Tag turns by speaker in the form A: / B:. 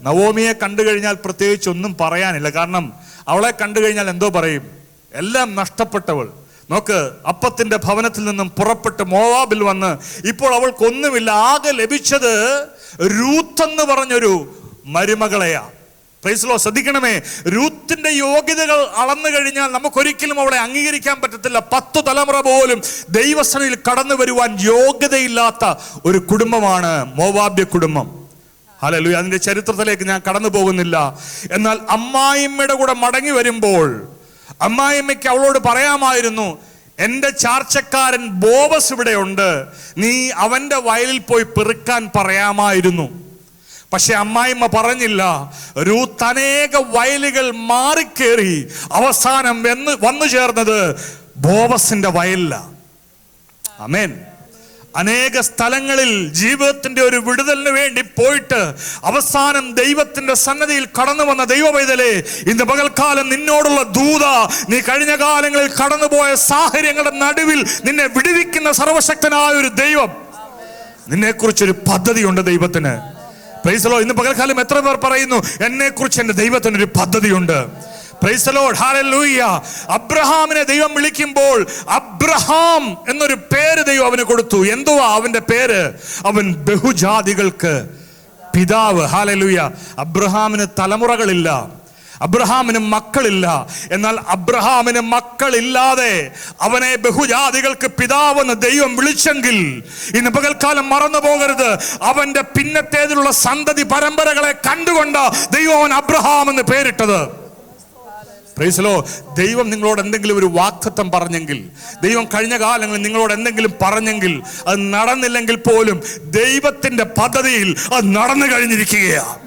A: നവോമിയെ കണ്ടു കഴിഞ്ഞാൽ പ്രത്യേകിച്ച് ഒന്നും പറയാനില്ല. കാരണം അവളെ കണ്ടു കഴിഞ്ഞാൽ എന്തോ പറയും? എല്ലാം നഷ്ടപ്പെട്ടവൾ. നോക്ക് അപ്പത്തിന്റെ ഭവനത്തിൽ നിന്നും പുറപ്പെട്ട് മോവാബിൽ വന്ന് ഇപ്പോൾ അവൾക്കൊന്നുമില്ല. ആകെ ലഭിച്ചത് രൂത്തെന്ന് പറഞ്ഞൊരു മരുമകളെയാ. പ്രൈസ്ലോ ശ്രദ്ധിക്കണമേ രൂത്തിന്റെ യോഗ്യതകൾ അളന്നു കഴിഞ്ഞാൽ നമുക്കൊരിക്കലും അവളെ അംഗീകരിക്കാൻ പറ്റത്തില്ല. പത്ത് തലമുറ പോലും ദൈവസനയിൽ കടന്നു വരുവാൻ യോഗ്യതയില്ലാത്ത ഒരു കുടുംബമാണ് മോവാബ്യ കുടുംബം. ഹലലു അതിന്റെ ചരിത്രത്തിലേക്ക് ഞാൻ കടന്നു പോകുന്നില്ല. എന്നാൽ അമ്മായിമ്മയുടെ കൂടെ മടങ്ങി വരുമ്പോൾ അമ്മായിമ്മയ്ക്ക് അവളോട് പറയാമായിരുന്നു എന്റെ ചാർച്ചക്കാരൻ ബോബസ് ഇവിടെ ഉണ്ട് നീ അവന്റെ വയലിൽ പോയി പെറുക്കാൻ പറയാമായിരുന്നു. പക്ഷെ അമ്മായിമ്മ പറഞ്ഞില്ല. രൂത്ത് അനേക വയലുകൾ മാറിക്കേറി അവസാനം വന്ന് വന്നു ചേർന്നത് ബോബസിന്റെ വയലിലാണ് അമേൻ അനേക സ്ഥലങ്ങളിൽ ജീവിതത്തിന്റെ ഒരു വിടുതലിന് വേണ്ടി പോയിട്ട് അവസാനം ദൈവത്തിന്റെ സന്നദ്ധിയിൽ കടന്നു വന്ന ദൈവവൈതലേ ഇന്ന് പകൽക്കാലം നിന്നോടുള്ള ദൂത നീ കഴിഞ്ഞ കാലങ്ങളിൽ കടന്നുപോയ സാഹചര്യങ്ങളുടെ നടുവിൽ നിന്നെ വിടുവിക്കുന്ന സർവശക്തനായ ഒരു ദൈവം. നിന്നെക്കുറിച്ചൊരു പദ്ധതിയുണ്ട് ദൈവത്തിന്. പ്രൈസലോ ഇന്ന് പകൽക്കാലം എത്ര പേർ പറയുന്നു എന്നെ കുറിച്ച് എന്റെ ദൈവത്തിന് ഒരു പദ്ധതിയുണ്ട്. അബ്രഹാമിനെ ദൈവം വിളിക്കുമ്പോൾ അബ്രഹാം എന്നൊരു പേര് ദൈവം അവന് കൊടുത്തു. എന്തുവാ അവന്റെ പേര്? അവൻ ബഹുജാതികൾക്ക് പിതാവ്. ഹാലലൂയ അബ്രഹാമിന് തലമുറകളില്ല. അബ്രഹാമിന് മക്കളില്ല. എന്നാൽ അബ്രഹാമിന് മക്കളില്ലാതെ അവനെ ബഹുജാതികൾക്ക് പിതാവെന്ന് ദൈവം വിളിച്ചെങ്കിൽ ഇന്ന് പകൽക്കാലം മറന്നു പോകരുത്. അവന്റെ പിന്നത്തേതിലുള്ള സന്തതി പരമ്പരകളെ കണ്ടുകൊണ്ട് ദൈവം അവൻ അബ്രഹാം എന്ന് പേരിട്ടത്. പ്രൈസലോ ദൈവം നിങ്ങളോട് എന്തെങ്കിലും ഒരു വാക്തത്വം പറഞ്ഞെങ്കിൽ ദൈവം കഴിഞ്ഞ കാലങ്ങളിൽ നിങ്ങളോട് എന്തെങ്കിലും പറഞ്ഞെങ്കിൽ അത് നടന്നില്ലെങ്കിൽ പോലും ദൈവത്തിന്റെ പദ്ധതിയിൽ അത് നടന്നു കഴിഞ്ഞിരിക്കുകയാണ്.